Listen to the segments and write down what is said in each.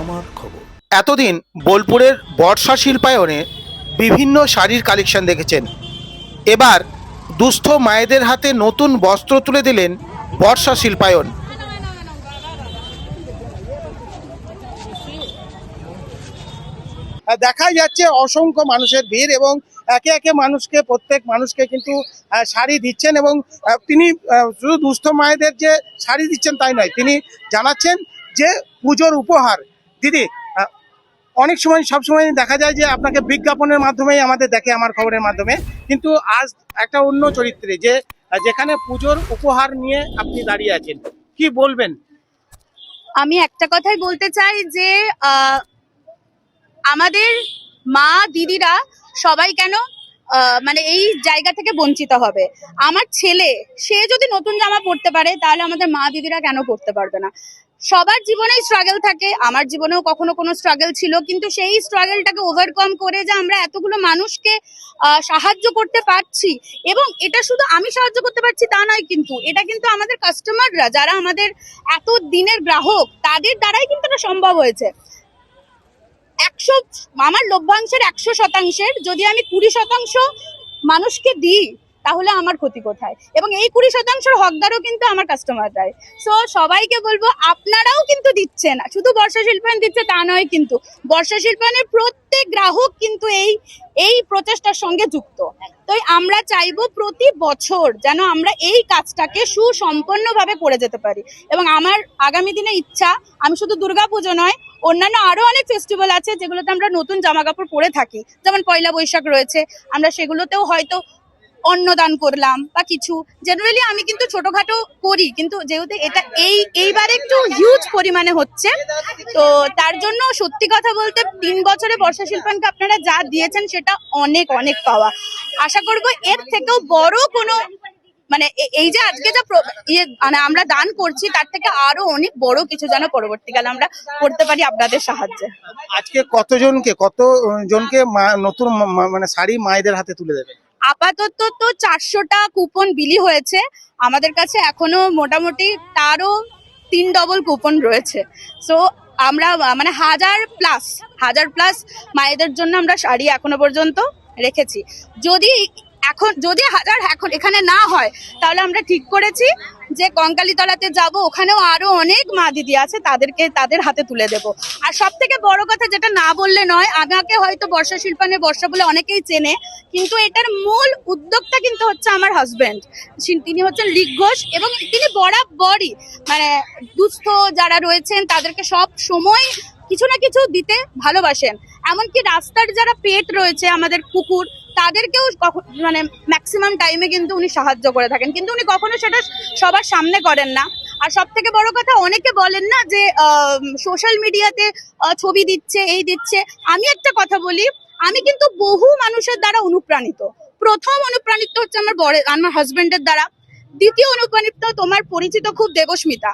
আমার খবর। এতদিন বোলপুরের বর্ষা শিল্পায়নে বিভিন্ন শাড়ির কালেকশন দেখেছেন। এবার দুস্থ মায়েদের হাতে নতুন বস্ত্র তুলে দিলেন বর্ষা শিল্পায়ন। দেখা যাচ্ছে অসংখ্য মানুষের ভিড় এবং একে একে মানুষকে প্রত্যেক মানুষকে কিন্তু শাড়ি দিচ্ছেন এবং তিনি শুধু দুস্থ মায়েদের যে শাড়ি দিচ্ছেন তাই নয় তিনি জানাচ্ছেন যে পুজোর উপহার দিদি অনেক সময়, সব সময় দেখা যায় যে আপনাকে বিজ্ঞাপনের মাধ্যমেই আমাদের দেখে, আমার খবরের মাধ্যমে। কিন্তু আজ একটা অন্য চরিত্রে যে, যেখানে পুজোর উপহার নিয়ে আপনি দাঁড়িয়ে আছেন। কি বলবেন? আমি একটা কথাই বলতে চাই যে আমাদের মা, দিদিরা সবাই কেন মানে এই জায়গা থেকে বঞ্চিত হবে? আমার ছেলে, সে যদি নতুন জামা পরতে পারে, তাহলে আমাদের মা, দিদিরা কেন পরতে পারবে না? সবার জীবনেই স্ট্রাগল থাকে, আমার জীবনেও কখনো কোনো স্ট্রাগল ছিল, কিন্তু সেই স্ট্রাগলটাকে ওভারকাম করে যে আমরা এতগুলো মানুষকে সাহায্য করতে পারছি। এবং এটা শুধু আমি সাহায্য করতে পারছি তা নয় কিন্তু, এটা কিন্তু আমাদের কাস্টমাররা যারা আমাদের এত দিনের গ্রাহক, তাদের দ্বারাই কিন্তু এটা সম্ভব হয়েছে। একশো, আমার লভ্যাংশের একশো শতাংশের, যদি আমি কুড়ি শতাংশ মানুষকে দিই তাহলে আমার ক্ষতি কোথায়? এবং এই কুড়ি শতাংশের হকদারও কিন্তু আমার কাস্টমাররাই সো সবাইকে বলব, আপনারাও কিন্তু দিচ্ছেন। শুধু বর্ষা শিল্পায়ন দিচ্ছে তা নয় কিন্তু, বর্ষা শিল্পায়নের প্রত্যেক গ্রাহক কিন্তু এই এই প্রচেষ্টার সঙ্গে যুক্ত। তো আমরা চাইব প্রতি বছর যেন আমরা এই কাজটাকে সুসম্পন্নভাবে করে যেতে পারি। এবং আমার আগামী দিনে ইচ্ছা, আমি শুধু দুর্গাপুজো নয়, অন্যান্য আরও অনেক ফেস্টিভ্যাল আছে যেগুলোতে আমরা নতুন জামা কাপড় পরে থাকি। যেমন পয়লা বৈশাখ রয়েছে, আমরা সেগুলোতেও হয়তো অন্নদান করলাম বা কিছু। জেনারেলি আমি কিন্তু ছোটখাটো করি, কিন্তু যেহেতু এটা এই, এইবার একটু হিউজ পরিমাণে হচ্ছে, তো তার জন্য সত্যি কথা বলতে তিন বছরে বর্ষা শিল্পানকে আপনারা যা দিয়েছেন সেটা অনেক অনেক পাওয়া। আশা করব এর থেকেও বড় কোনো মানে এই যে আজকে যা ইয়ে মানে আমরা দান করছি, তার থেকে আরও অনেক বড় কিছু যেন পরবর্তীকালে আমরা করতে পারি আপনাদের সাহায্যে। আজকে কতজনকে কত জনকে মা- নতুন মানে শাড়ি মায়েদের হাতে তুলে দেবে? আপাতত তো চারশোটা কুপন বিলি হয়েছে। আমাদের কাছে এখনও মোটামুটি তারও তিন ডবল কুপন রয়েছে। সো আমরা মানে হাজার প্লাস হাজার প্লাস মায়েদের জন্য আমরা শাড়ি এখনও পর্যন্ত রেখেছি। যদি এখন যদি হাজার এখন এখানে না হয়, তাহলে আমরা ঠিক করেছি যে কঙ্কালীতলাতে যাব। ওখানেও আরও অনেক মা দিদি আছে, তাদেরকে তাদের হাতে তুলে দেব। আর সব থেকে বড় কথা যেটা না বললে নয়, আমাকে হয়তো বর্ষা শিল্পানে বর্ষা বলে অনেকেই চেনে, কিন্তু এটার মূল উদ্যোগটা কিন্তু হচ্ছে আমার হাজব্যান্ড তিনি হচ্ছেন লিক ঘোষ এবং তিনি বরাবরই মানে দুস্থ যারা রয়েছেন, তাদেরকে সব সময় কিছু না কিছু দিতে ভালোবাসেন। এমনকি রাস্তার যারা পেট রয়েছে আমাদের কুকুর, তাদেরকেও মানে ম্যাক্সিমাম টাইমে কিন্তু উনি সাহায্য করে থাকেন। কিন্তু উনি কখনো সেটা সবার সামনে করেন না। আর সব থেকে বড় কথা, অনেকে বলেন না যে সোশ্যাল মিডিয়াতে ছবি দিচ্ছে, এই দিচ্ছে। আমি একটা কথা বলি, আমি কিন্তু বহু মানুষের দ্বারা অনুপ্রাণিত। প্রথম অনুপ্রাণিত হচ্ছে আমার বড়, আমার হাজবেন্ডের দ্বারা। দ্বিতীয় অনুপ্রাণিত তোমার পরিচিত খুব দেবস্মিতা।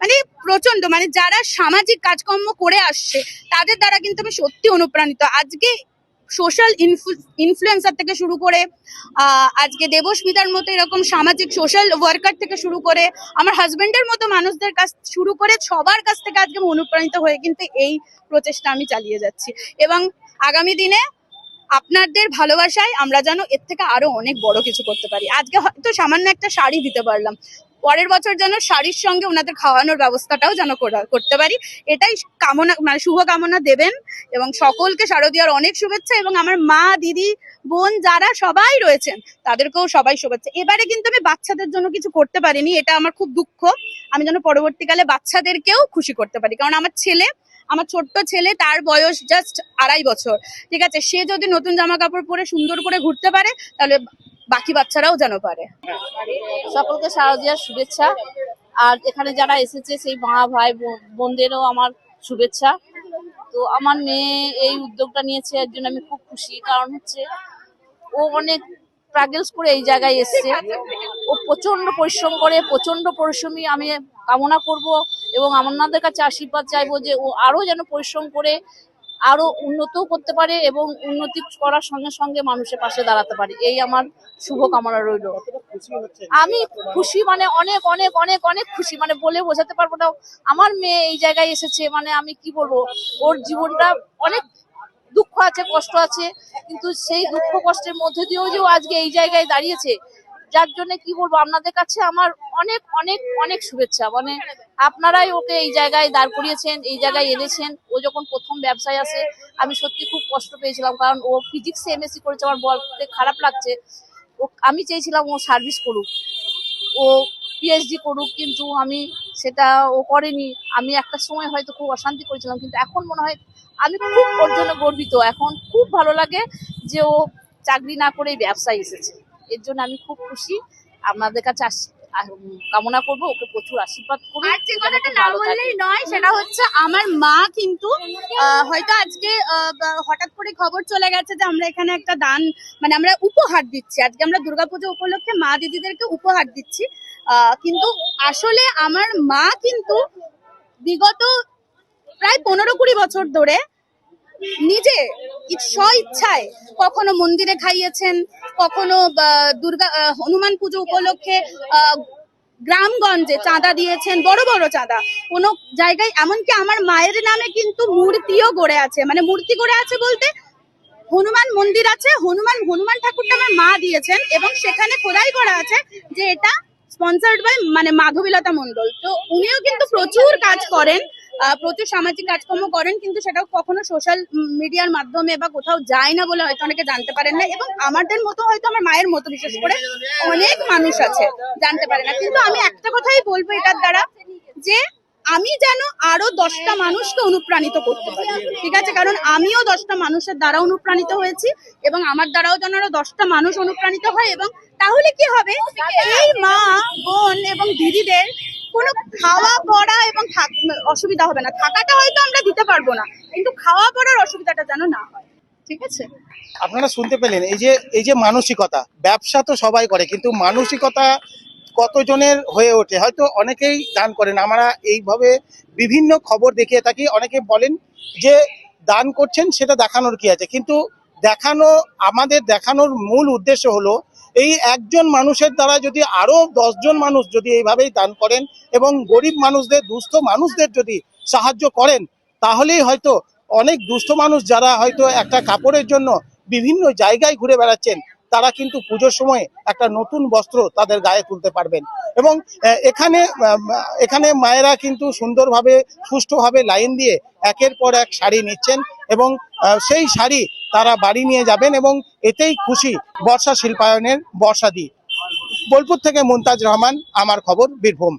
মানে প্রচণ্ড মানে যারা সামাজিক কাজকর্ম করে আসছে, তাদের দ্বারা কিন্তু আমি সত্যি অনুপ্রাণিত। আজকে সোশ্যাল ইনফ্লুয়েন্সার থেকে শুরু করে আজকে দেবস্মিতার মতো এরকম সামাজিক সোশ্যাল ওয়ার্কার থেকে শুরু করে, আমার হাজবেন্ডের মতো মানুষদের কাছ, শুরু করে সবার কাছ থেকে আজকে অনুপ্রাণিত হয়ে কিন্তু এই প্রচেষ্টা আমি চালিয়ে যাচ্ছি। এবং আগামী দিনে আপনাদের ভালোবাসায় আমরা যেন এর থেকে আরও অনেক বড় কিছু করতে পারি। আজকে হয়তো সামান্য একটা শাড়ি দিতে পারলাম। পরের বছর যেন শাড়ির সঙ্গে ওনাদের খাওয়ানোর ব্যবস্থাটাও যেন করতে পারি। এটাই কামনা মানে শুভ কামনা দেবেন এবং সকলকে শারদীয়ার অনেক শুভেচ্ছা এবং আমার মা, দিদি, বোন যারা সবাই রয়েছেন, তাদেরকেও সবাই শুভেচ্ছা। এবারে কিন্তু আমি বাচ্চাদের জন্য কিছু করতে পারিনি, এটা আমার খুব দুঃখ। আমি যেন পরবর্তীকালে বাচ্চাদেরকেও খুশি করতে পারি। কারণ আমার ছেলে, আমার ছোট্ট ছেলে, তার বয়স জাস্ট আড়াই বছর। ঠিক আছে? সে যদি নতুন জামা কাপড় পরে সুন্দর করে ঘুরতে পারে, তাহলে বাকি বাচ্চারাও যেন পারে। সকলকে শারদীয়ার শুভেচ্ছা। আর এখানে যারা এসেছে, সেই মা, ভাই, বোন- বোনদেরও আমার শুভেচ্ছা। তো আমার মেয়ে এই উদ্যোগটা নিয়েছে, এর জন্য আমি খুব খুশি। কারণ হচ্ছে, ও অনেক স্ট্রাগলস করে এই জায়গায় এসছে। ও প্রচণ্ড পরিশ্রম করে প্রচণ্ড পরিশ্রমী আমি কামনা করব এবং আপনাদের কাছে আশীর্বাদ চাইব যে ও আরও যেন পরিশ্রম করে আরও উন্নতও করতে পারে এবং উন্নতি করার সঙ্গে সঙ্গে মানুষের পাশে দাঁড়াতে পারে। এই আমার শুভকামনা রইল। আমি খুশি মানে অনেক অনেক অনেক অনেক খুশি। মানে বলে বোঝাতে পারব না আমার মেয়ে এই জায়গায় এসেছে মানে আমি কি বলব? ওর জীবনটা অনেক দুঃখ আছে কষ্ট আছে কিন্তু সেই দুঃখ কষ্টের মধ্যে দিয়েও যে আজকে এই জায়গায় দাঁড়িয়েছে যার জন্য কি বলব? আপনাদের কাছে আমার অনেক অনেক অনেক শুভেচ্ছা। মানে আপনারাই ওকে এই জায়গায় দাঁড় করিয়েছেন এই জায়গায় এনেছেন। ও যখন প্রথম ব্যবসায় আসে আমি সত্যি খুব কষ্ট পেয়েছিলাম কারণ ও ফিজিক্সে এমএসসি করেছে আমার বলতে খারাপ লাগছে। ও আমি চেয়েছিলাম ও সার্ভিস করুক ও পিএইচডি করুক কিন্তু আমি সেটা ও করেনি। আমি একটা সময় হয়তো খুব অশান্তি করেছিলাম কিন্তু এখন মনে হয় আমি খুব ওর জন্য গর্বিত। এখন খুব ভালো লাগে যে ও চাকরি না করে ব্যবসায় এসেছে। এর জন্য আমি খুব খুশি। আপনাদের কাছে আস- আ- উম, কামনা করব ওকে প্রচুর আশীর্বাদ করুন আর যে কথাটা না বললেই নয় সেটা হচ্ছে আমার মা কিন্তু হয়তো আজকে হঠাৎ করে খবর চলে গেছে যে আমরা এখানে একটা দান মানে আমরা উপহার দিচ্ছি। আজকে আমরা দুর্গাপুজো উপলক্ষে মা দিদিদেরকে উপহার দিচ্ছি। আহ, কিন্তু আসলে আমার মা কিন্তু বিগত প্রায় পনেরো কুড়ি বছর ধরে নিজে ই- স্ব ইচ্ছায় কখনো মন্দিরে খাইয়েছেন, কখনো দুর্গা হনুমান পুজো উপলক্ষে গ্রামগঞ্জে চাঁদা দিয়েছেন, বড় বড় চাঁদা। কোনো জায়গায়, এমনকি আমার মায়ের নামে কিন্তু মূর্তিও গড়ে আছে। মানে মূর্তি গড়ে আছে বলতে, হনুমান মন্দির আছে, হনুমান হনুমান ঠাকুরটা আমার মা দিয়েছেন এবং সেখানে খোদাই করা আছে যে এটা স্পন্সার্ড বাই মানে মাধবীলতা মন্ডল তো উনিও কিন্তু প্রচুর কাজ করেন প্রচুর সামাজিক কাজকর্ম করেন, কিন্তু সেটাও কখনো সোশ্যাল মিডিয়ার মাধ্যমে বা কোথাও যায় না বলে হয়তো অনেকে জানতে পারেন না। এবং আমাদের মতো হয়তো আমার মায়ের মতো, বিশেষ করে অনেক মানুষ আছে, জানতে পারে না। কিন্তু আমি একটা কথাই বলব এটার দ্বারা, যে আমি যেন আরও দশটা মানুষকে অনুপ্রাণিত করতে পারি। ঠিক আছে? কারণ আমিও দশটা মানুষের দ্বারা অনুপ্রাণিত হয়েছি এবং আমার দ্বারাও যেন আরও দশটা মানুষ অনুপ্রাণিত হয় এবং তাহলে কি হবে? এই মা, বোন এবং দিদিদের কোনো খাওয়া পড়া এবং অসুবিধা হবে না। থাকাটা হয়তো আমরা দিতে পারব না, কিন্তু খাওয়া পড়ার অসুবিধাটা যেন না হয়। ঠিক আছে? আপনারা শুনতে পেলেন, এই যে এই যে মানসিকতা, ব্যবসা তো সবাই করে, কিন্তু মানসিকতা কতজনের হয়ে ওঠে? হয়তো অনেকেই দান করেন। আমরা এইভাবে বিভিন্ন খবর দেখিয়ে থাকি, অনেকে বলেন যে, দান করছেন, সেটা দেখানোর কি আছে? কিন্তু দেখানো, আমাদের দেখানোর মূল উদ্দেশ্য হলো এই একজন মানুষের দ্বারা যদি আরও দশজন মানুষ যদি এইভাবেই দান করেন এবং গরিব মানুষদের, দুস্থ মানুষদের যদি সাহায্য করেন, তাহলেই হয়তো অনেক দুস্থ মানুষ যারা হয়তো একটা কাপড়ের জন্য বিভিন্ন জায়গায় ঘুরে বেড়াচ্ছেন, তারা কিন্তু পুজোর সময় একটা নতুন বস্ত্র তাদের গায়ে তুলতে পারবেন। এবং এখানে এখানে মায়েরা কিন্তু সুন্দরভাবে, সুষ্ঠুভাবে লাইন দিয়ে একের পর এক শাড়ি নিচ্ছেন এবং সেই শাড়ি তারা বাড়ি নিয়ে যাবেন এবং এতেই খুশি বর্ষা শিল্পায়নের বর্ষা বর্ষাদি। বোলপুর থেকে মুমতাজ রহমান, আমার খবর, বীরভূম।